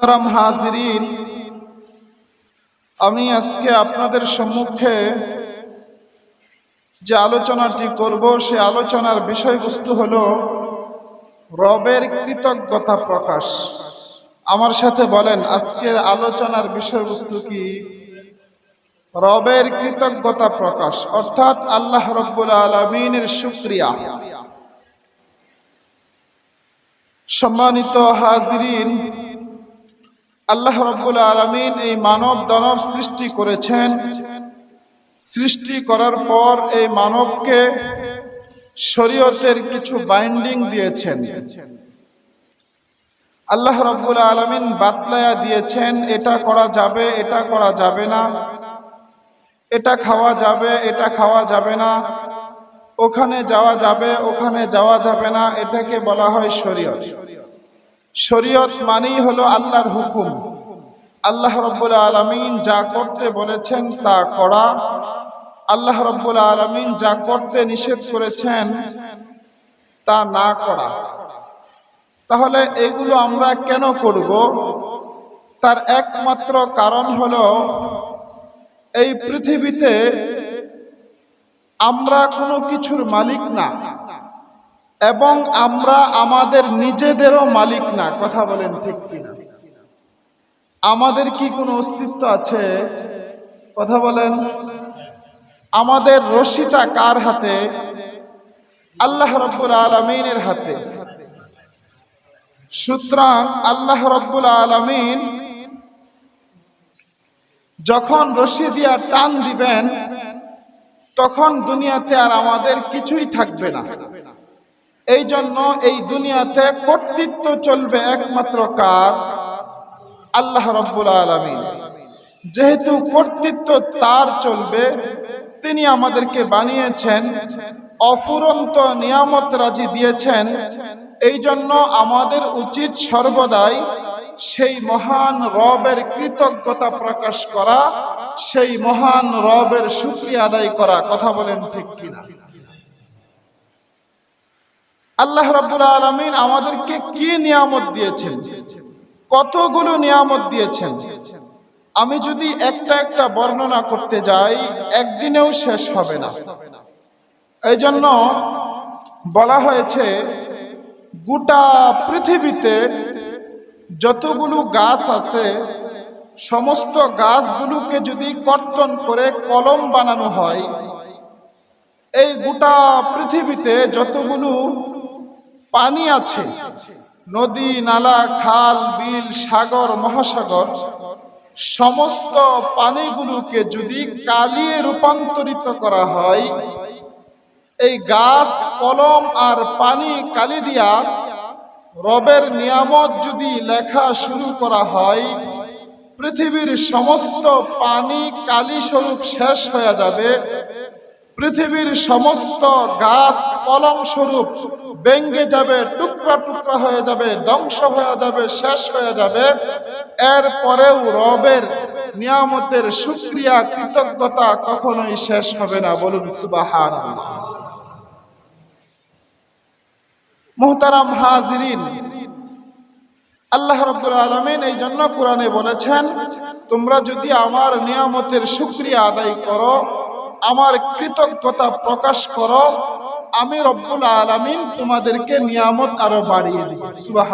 তারাম হাজিরিন, আমি আজকে আপনাদের সম্মুখে যে আলোচনাটি করব, সে আলোচনার বিষয়বস্তু হল রবের কৃতজ্ঞতা প্রকাশ। আমার সাথে বলেন, আজকের আলোচনার বিষয়বস্তু কি? রবের কৃতজ্ঞতা প্রকাশ, অর্থাৎ আল্লাহ রব্বুল আলমিনের শুক্রিয়া। সম্মানিত হাজিরিন আল্লাহ রব্বুল আলমিন এই মানব দানব সৃষ্টি করেছেন। সৃষ্টি করার পর এই মানবকে শরীয়তের কিছু বাইন্ডিং দিয়েছেন। আল্লাহ রব্বুল আলমিন বাতলায়া দিয়েছেন, এটা করা যাবে, এটা করা যাবে না। এটা খাওয়া যাবে, এটা খাওয়া যাবে না। ওখানে যাওয়া যাবে, ওখানে যাওয়া যাবে না, এটাকে বলা হয় শরীয়ত। শরীয়ত মানেই হলো আল্লাহর হুকুম। আল্লাহ রব্বুল আলমিন যা করতে বলেছেন তা করা। আল্লাহ রব্বুল আলমিন যা করতে নিষেধ করেছেন তা না করা। তাহলে এগুলো আমরা কেন করব? তার একমাত্র কারণ হল এই পৃথিবীতে আমরা কোনো কিছুর মালিক না। এবং আমরা আমাদের নিজেদেরও মালিক না। কথা বলেন ঠিক কিনা? আমাদের কি কোনো অস্তিত্ব আছে? কথা বলেন। আমাদের রশিটা কার হাতে? আল্লাহ রব্বুল আলমিনের হাতে। সুতরাং আল্লাহ রব্বুল আলমিন যখন রশি দিয়া টান দিবেন, তখন দুনিয়াতে আর আমাদের কিছুই থাকবে না। এই জন্য এই দুনিয়াতে কর্তৃত্ব চলবে একমাত্র কার? আল্লাহ রব্বুল আলমিন। যেহেতু কর্তৃত্ব তার চলবে, তিনি আমাদেরকে বানিয়েছেন, অফুরন্ত নিয়ামত রাজি দিয়েছেন এই জন্য আমাদের উচিত সর্বদাই সেই মহান রবের কৃতজ্ঞতা প্রকাশ করা, সেই মহান রবের শুক্রিয়া আদায় করা। কথা বলেন ঠিক কিনা? আল্লাহ রাব্বুল আলমিন আমাদেরকে কি নিয়ামত দিয়েছেন? কতগুলো নিয়ামত দিয়েছেন? আমি যদি একটা একটা বর্ণনা করতে যাই, একদিনেও শেষ হবে না। এই জন্য বলা হয়েছে, গোটা পৃথিবীতে যতগুলো গাছ আছে, সমস্ত গাছগুলোকে যদি কর্তন করে কলম বানানো হয়, এই গোটা পৃথিবীতে যতগুলো পানি আছে। নদী, নালা, খাল, বিল, সাগর, মহাসাগর, সমস্ত পানিগুলোকে যদি কালিয়ে রূপান্তরিত করা হয়, এই গাছ, কলম আর পানি কালি দিয়া রবের নিয়ামত যদি লেখা শুরু করা হয়, পৃথিবীর সমস্ত পানি কালি স্বরূপ শেষ হয়ে যাবে। পৃথিবীর সমস্ত গাছ কলম স্বরূপ ব্যঙ্গে যাবে, টুকরা টুকরা হয়ে যাবে, ধ্বংস হয়ে যাবে, শেষ হয়ে যাবে। এর পরেও রবের নিয়ামতের সুক্রিয়া, কৃতজ্ঞতা কখনোই শেষ হবে না। বলুন সুবাহান মোহতারাম হাজিরিন, আল্লাহ রব্বুল আলমিন এই জন্য কোরআনে বলেছেন, তোমরা যদি আমার নিয়ামতের সুক্রিয়া আদায় করো আমার কৃতজ্ঞতা প্রকাশ করো। আমি রব্বুল আলমিন তোমাদেরকে নিয়ামত আরও বাড়িয়ে দিই। সুবাহ